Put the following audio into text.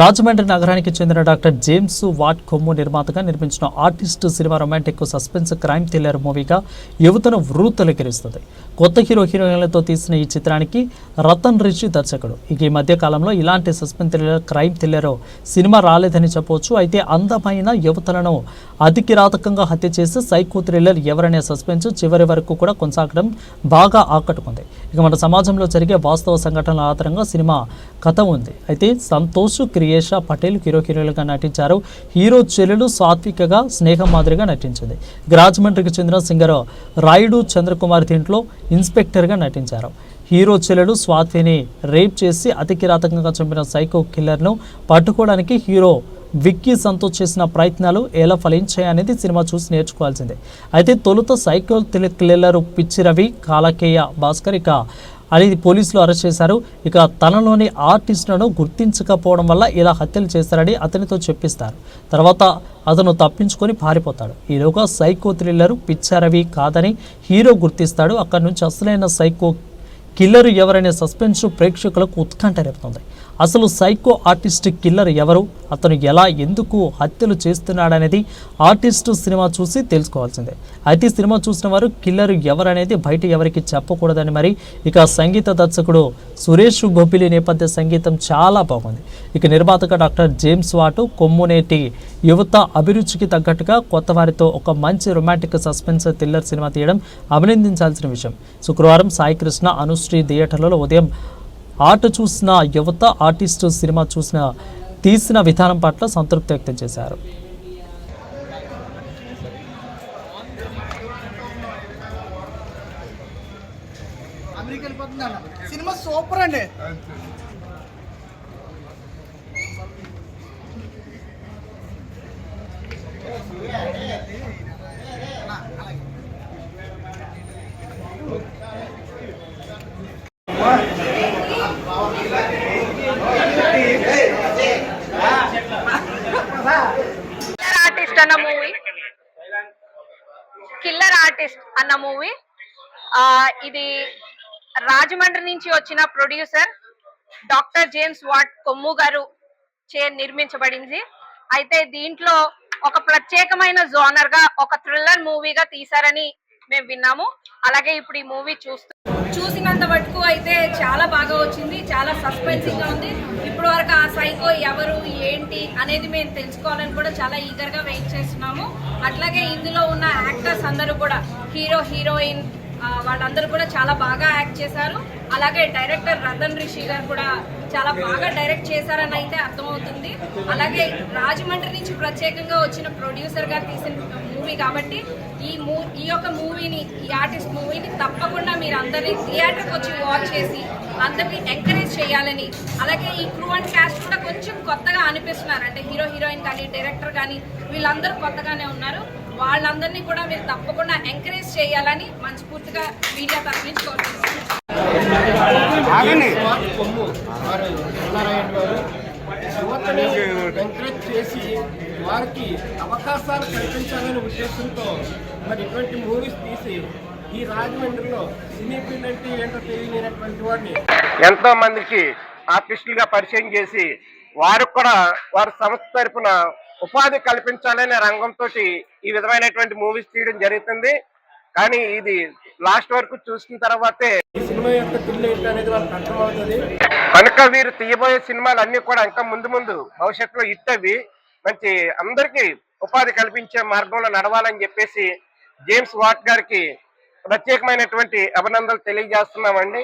రాజమండ్రి నగరానికి చెందిన doctor James Watt Kommu నిర్మాతగా నిర్మించిన artist cinema romantic suspense crime thriller మూవీగా యువతను వృత్తలెక్కిరిస్తుంది. కొత్త హీరో హీరోయిన్లతో తీసిన ఈ చిత్రానికి రతన్ రిషి దర్శకుడు. ఇక ఈ మధ్య కాలంలో ఇలాంటి suspense thriller crime thriller cinema రాలేదని చెప్పవచ్చు. అయితే అందమైన యువతలను అతి కిరాతకంగా హత్య చేసి సైకో థ్రిల్లర్ ఎవరనే సస్పెన్స్ చివరి వరకు కూడా కొనసాగడం బాగా ఆకట్టుకుంది. ఇక మన సమాజంలో జరిగే వాస్తవ సంఘటనల ఆధారంగా సినిమా కథ ఉంది. అయితే సంతోష్ క్రియేష పటేల్ హీరో హీరోలుగా నటించారు. హీరో చెల్లెలు సాత్వికగా స్నేహం మాదిరిగా నటించింది. రాజమండ్రికి చెందిన సింగర్ రాయుడు చంద్రకుమార్ దీంట్లో ఇన్స్పెక్టర్గా నటించారు. హీరో చెల్లెడు స్వాతిని రేప్ చేసి అతి కిరాతకంగా చంపిన సైకో కిల్లర్ను పట్టుకోవడానికి హీరో విక్కీ సంతోష్ చేసిన ప్రయత్నాలు ఎలా ఫలించాయనేది సినిమా చూసి నేర్చుకోవాల్సిందే. అయితే తొలుత సైకో కిల్లర్ పిచ్చి రవి కాలకేయ భాస్కర్ ఇక అనేది పోలీసులు అరెస్ట్ చేశారు. ఇక తనలోని ఆర్టిస్టులను గుర్తించకపోవడం వల్ల ఇలా హత్యలు చేశారని అతనితో చెప్పిస్తారు. తర్వాత అతను తప్పించుకొని పారిపోతాడు. ఈలోగా సైకో థ్రిల్లర్ పిచ్చారవి కాదని హీరో గుర్తిస్తాడు. అక్కడి నుంచి అసలైన సైకో కిల్లర్ ఎవరనే సస్పెన్స్ ప్రేక్షకులకు ఉత్కంఠ రేపుతుంది. అసలు సైకో ఆర్టిస్ట్ కిల్లర్ ఎవరు? అతను ఎలా ఎందుకు హత్యలు చేస్తున్నాడనేది ఆర్టిస్ట్ సినిమా చూసి తెలుసుకోవాల్సిందే. అయితే ఈ సినిమా చూసిన వారు కిల్లర్ ఎవరనేది బయట ఎవరికి చెప్పకూడదని మరి ఇక సంగీత దర్శకుడు సురేష్ బొబ్బిలి నేపథ్య సంగీతం చాలా బాగుంది. ఇక నిర్మాతగా డాక్టర్ జేమ్స్ వాటు కొమ్మునేటి యువత అభిరుచికి తగ్గట్టుగా కొత్త వారితో ఒక మంచి రొమాంటిక్ సస్పెన్స్ థ్రిల్లర్ సినిమా తీయడం అభినందించాల్సిన విషయం. శుక్రవారం సాయికృష్ణ అను అనుశ్రీ థియేటర్లలో ఉదయం ఆట చూసిన యువత ఆర్టిస్టు సినిమా చూసిన తీసిన విధానం పట్ల సంతృప్తి వ్యక్తం చేశారు. సినిమా సూపర్ అండి. కిల్లర్ ఆర్టిస్ట్ అన్న మూవీ కిల్లర్ ఆర్టిస్ట్ అన్న మూవీ ఇది రాజమండ్రి నుంచి వచ్చిన producer doctor James Watt Kommu గారు చే నిర్మించబడింది. అయితే దీంట్లో ఒక ప్రత్యేకమైన జోనర్గా ఒక థ్రిల్లర్ మూవీగా తీశారని మేము విన్నాము. అలాగే ఇప్పుడు ఈ మూవీ చూస్తూ చూసినంత మటుకు అయితే చాలా బాగా వచ్చింది చాలా సస్పెన్సింగ్గా ఉంది. ఇప్పుడు వరకు ఆ సైకో ఎవరు ఏంటి అనేది మేము తెలుసుకోవాలని కూడా చాలా ఈగర్గా వెయిట్ చేస్తున్నాము. అట్లాగే ఇందులో ఉన్న యాక్టర్స్ అందరూ కూడా హీరో హీరోయిన్ వాళ్ళందరూ కూడా చాలా బాగా యాక్ట్ చేశారు. అలాగే డైరెక్టర్ రతన్ రిషి గారు కూడా చాలా బాగా డైరెక్ట్ చేశారని అయితే అర్థమవుతుంది. అలాగే రాజమండ్రి నుంచి ప్రత్యేకంగా వచ్చిన ప్రొడ్యూసర్ గారు తీసిన మూవీ కాబట్టి ఈ మూ ఈ యొక్క మూవీని ఈ ఆర్టిస్ట్ మూవీని తప్పకుండా మీరు అందరినీ థియేటర్కి వచ్చి వాచ్ చేసి అందరినీ ఎంకరేజ్ చేయాలని. అలాగే ఈ క్రూ అండ్ క్యాస్ట్ కూడా కొంచెం కొత్తగా అనిపిస్తున్నారు. అంటే హీరో హీరోయిన్ కానీ డైరెక్టర్ కానీ వీళ్ళందరూ కొత్తగానే ఉన్నారు. వాళ్ళందరినీ కూడా మీరు తప్పకుండా ఎంకరేజ్ చేయాలని మనస్ఫూర్తిగా మీడియా తరఫు నుంచి ఎంకరేజ్ చేసి వారికి అవకాశాలు కల్పించాలనే ఉద్దేశంతో మరి ఇటువంటి మూవీస్ తీసి ఈ రాజమండ్రిలో సినీ ఫీల్డ్ అంటే ఏంటో తెలియనటువంటి వాడిని ఎంతో మందికి ఆర్టిస్టులుగా పరిచయం చేసి వారికి కూడా వారి సంస్థ తరపున ఉపాధి కల్పించాలనే రంగంతో ఈ విధమైనటువంటి మూవీస్ తీయడం జరుగుతుంది. కానీ ఇది లాస్ట్ వరకు చూసిన తర్వాతే సినిమా యొక్క ఏంటి అనేది వాళ్ళకి అర్థమవుతుంది. కనుక వీరు తీయబోయే సినిమాలు అన్ని కూడా ఇంకా ముందు ముందు భవిష్యత్తులో హిట్ అవి. మంచి అందరికీ ఉపాధి కల్పించే మార్గంలో నడవాలని చెప్పేసి జేమ్స్ వాట్ గారికి ప్రత్యేకమైనటువంటి అభినందనలు తెలియజేస్తున్నామండి.